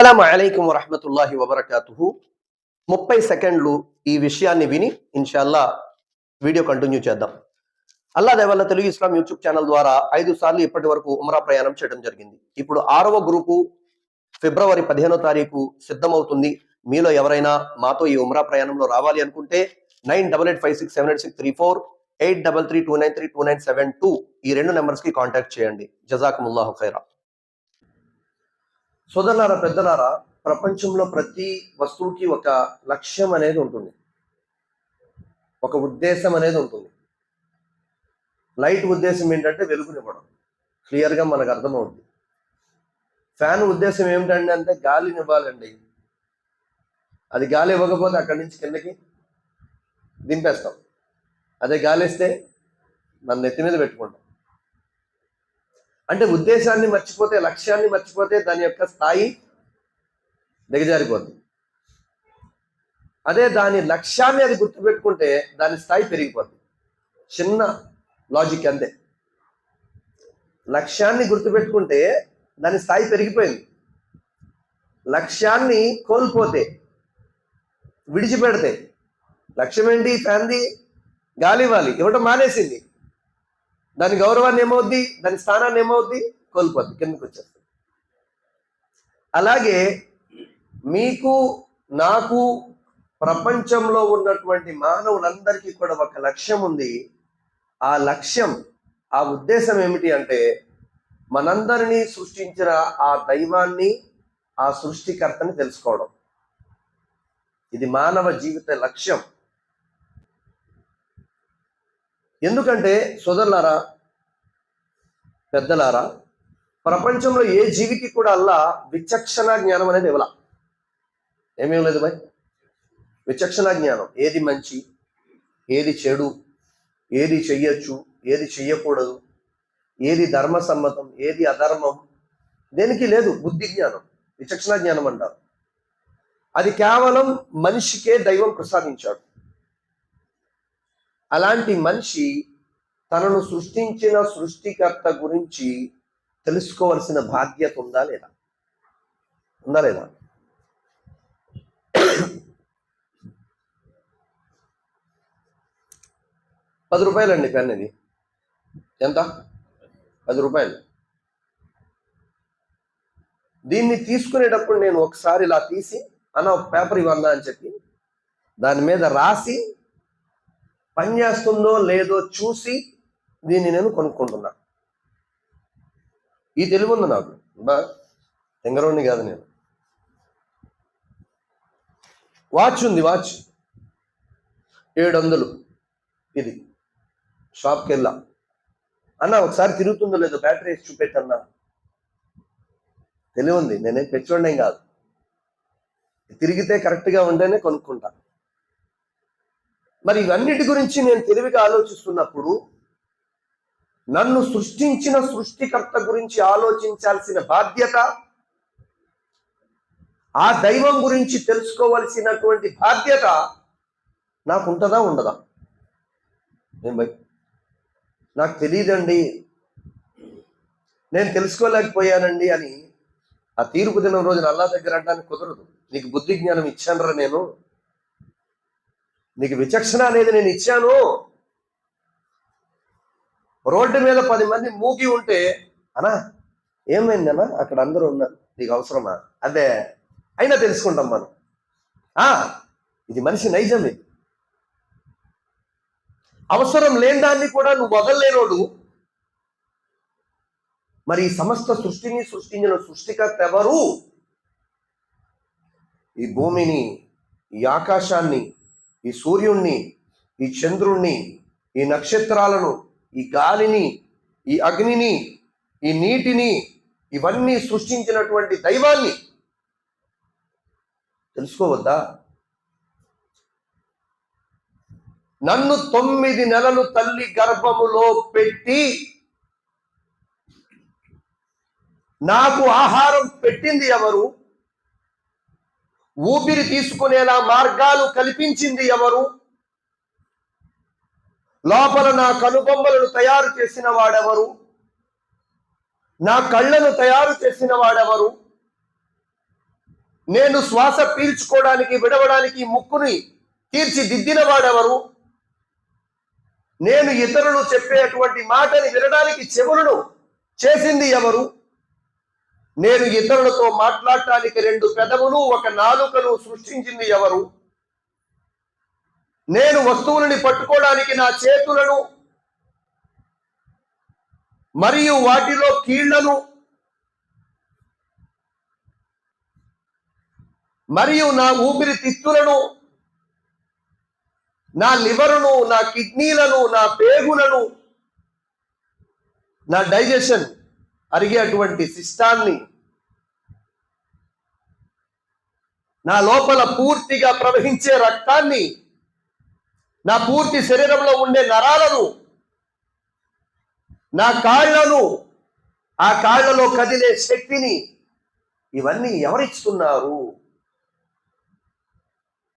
అస్సలం అలైకుం వరహమతుల్లాహి వబర్కాతుహు. ముప్పై సెకండ్లు ఈ విషయాన్ని విని ఇన్షాల్లా వీడియో కంటిన్యూ చేద్దాం. అల్లా దేవల్ల తెలుగు ఇస్లాం యూట్యూబ్ ఛానల్ ద్వారా ఐదు సార్లు ఇప్పటి వరకు ఉమరా ప్రయాణం చేయడం జరిగింది. ఇప్పుడు ఆరవ గ్రూపు ఫిబ్రవరి పదిహేనో తారీఖు సిద్ధమవుతుంది. మీలో ఎవరైనా మాతో ఈ ఉమరా ప్రయాణంలో రావాలి అనుకుంటే nine double eight five six seven eight six three four eight double three two nine three two nine seven two ఈ రెండు నెంబర్స్కి కాంటాక్ట్ చేయండి. జజాకముల్లాహు ఖైరా. సోదరులారా పెద్దలారా ప్రపంచంలో ప్రతి వస్తువుకి ఒక లక్ష్యం అనేది ఉంటుంది. ఒక ఉద్దేశం అనేది ఉంటుంది. లైట్ ఉద్దేశం ఏంటంటే వెలుగునివ్వడం. క్లియర్గా మనకు అర్థమవుతుంది ఫ్యాన్ ఉద్దేశం ఏమిటండి అంటే గాలినివ్వాలండి. అది గాలి ఇవ్వకపోతే అక్కడి నుంచి కిందకి దింపేస్తాం. అదే గాలిస్తే మన నెత్తి మీద పెట్టుకుంటాం. అంటే ఉద్దేశాన్ని మర్చిపోతే లక్ష్యాన్ని మర్చిపోతే దాని యొక్క స్థాయి దిగజారిపోద్ది. అదే దాని లక్ష్యాన్ని అది గుర్తుపెట్టుకుంటే దాని స్థాయి పెరిగిపోద్ది. చిన్న లాజిక్ అంతే. లక్ష్యాన్ని గుర్తుపెట్టుకుంటే దాని స్థాయి పెరిగిపోయింది. లక్ష్యాన్ని కోల్పోతే విడిచిపెడితే లక్ష్యం ఏంటి ఫ్యాన్ది గాలి ఇవ్వాలి. ఇవ్వటం మానేసింది. దాని గౌరవాన్ని ఏమవుద్ది? దాని స్థానాన్ని ఏమవుద్ది? కోల్పోద్ది కిందకి వచ్చేస్తుంది. అలాగే మీకు నాకు ప్రపంచంలో ఉన్నటువంటి మానవులందరికీ కూడా ఒక లక్ష్యం ఉంది. ఆ లక్ష్యం ఆ ఉద్దేశం ఏమిటి అంటే మనందరినీ సృష్టించిన ఆ దైవాన్ని ఆ సృష్టికర్తని తెలుసుకోవడం. ఇది మానవ జీవిత లక్ష్యం. ఎందుకంటే సోదరులారా పెద్దలారా ప్రపంచంలో ఏ జీవికి కూడా అల్లా విచక్షణ జ్ఞానం అనేది ఇవ్వాల. ఏమేం లేదు భయ్? విచక్షణ జ్ఞానం. ఏది మంచి ఏది చెడు ఏది చెయ్యొచ్చు ఏది చెయ్యకూడదు ఏది ధర్మ సమ్మతం ఏది అధర్మం దేనికి లేదు బుద్ధి జ్ఞానం విచక్షణ జ్ఞానం అంటారు. అది కేవలం మనిషికే దైవం ప్రసాదించాడు. అలాంటి మనిషి తనను సృష్టించిన సృష్టికర్త గురించి తెలుసుకోవలసిన బాధ్యత ఉందా లేదా? ఉందా లేదా? పది రూపాయలండి పెన్ ఇది. ఎంత? పది రూపాయలు. దీన్ని తీసుకునేటప్పుడు నేను ఒకసారి ఇలా తీసి అన్న ఒక పేపర్ ఇవ్వన్నా అని చెప్పి దాని మీద రాసి పని చేస్తుందో లేదో చూసి దీన్ని నేను కొనుక్కుంటున్నా. ఈ తెలివి ఉంది నాకు. బా తెంగరోడిని కాదు నేను. వాచ్ ఉంది వాచ్. ఏడు వందలు ఇది. షాప్కి వెళ్ళా అన్న ఒకసారి తిరుగుతుందో లేదో బ్యాటరీ వేసి చూపెట్టన్నా. తెలివి ఉంది. నేనేం పెచ్చోండేం కాదు. తిరిగితే కరెక్ట్గా ఉంటేనే కొనుక్కుంటా. మరి ఇవన్నిటి గురించి నేను తెలివిగా ఆలోచిస్తున్నప్పుడు నన్ను సృష్టించిన సృష్టికర్త గురించి ఆలోచించాల్సిన బాధ్యత ఆ దైవం గురించి తెలుసుకోవలసినటువంటి బాధ్యత నాకు ఉంటుందా ఉండదా నేను నాకు తెలియదండి నేను తెలుసుకోలేకపోయానండి అని ఆ తీర్పు దినం రోజున అల్లా దగ్గర అంటానికి కుదరదు. నీకు బుద్ధి జ్ఞానం ఇచ్చానరా నేను. నీకు విచక్షణ అనేది నేను ఇచ్చాను. రోడ్డు మీద పది మంది మూగి ఉంటే అనా ఏమైందన్నా? అక్కడ అందరూ ఉన్నారు నీకు అవసరమా? అదే అయినా తెలుసుకుంటాం మనం. ఆ ఇది మనిషి నైజం ఇది అవసరం లేని దాన్ని కూడా నువ్వు వదలలేనోడు. మరి ఈ సమస్త సృష్టిని సృష్టించిన సృష్టికర్త ఎవరు? ఈ భూమిని ఈ ఆకాశాన్ని ఈ సూర్యుణ్ణి ఈ చంద్రుణ్ణి ఈ నక్షత్రాలను ఈ గాలిని ఈ అగ్నిని ఈ నీటిని ఇవన్నీ సృష్టించినటువంటి దైవాన్ని. తెలుసుకోవద్దా? నన్ను తొమ్మిది నెలలు తల్లి గర్భములో పెట్టి నాకు ఆహారం పెట్టింది ఎవరు? ఊపిరి తీసుకునేలా మార్గాలు కల్పించింది ఎవరు? లోపల నా కనుబొమ్మలను తయారు చేసిన వాడెవరు? నా కళ్ళను తయారు చేసిన వాడెవరు? నేను శ్వాస పీల్చుకోవడానికి విడవడానికి ముక్కుని తీర్చిదిద్దిన వాడెవరు? నేను ఇతరులు చెప్పేటువంటి మాటని వినడానికి చెవులను చేసింది ఎవరు? నేను ఇతరులతో మాట్లాడటానికి రెండు పెదవులు ఒక నాలుకను సృష్టించింది ఎవరు? నేను వస్తువులని పట్టుకోవడానికి నా చేతులను మరియు వాటిలో కీళ్ళను మరియు నా ఊపిరి తిత్తులను నా లివరును నా కిడ్నీలను నా పేగులను నా డైజెషన్ అరిగేటువంటి శిష్టాన్ని నా లోపల పూర్తిగా ప్రవహించే రక్తాన్ని నా పూర్తి శరీరంలో ఉండే నరాలను నా కాళ్ళను ఆ కాళ్ళలో కదిలే శక్తిని ఇవన్నీ ఎవరిస్తున్నారు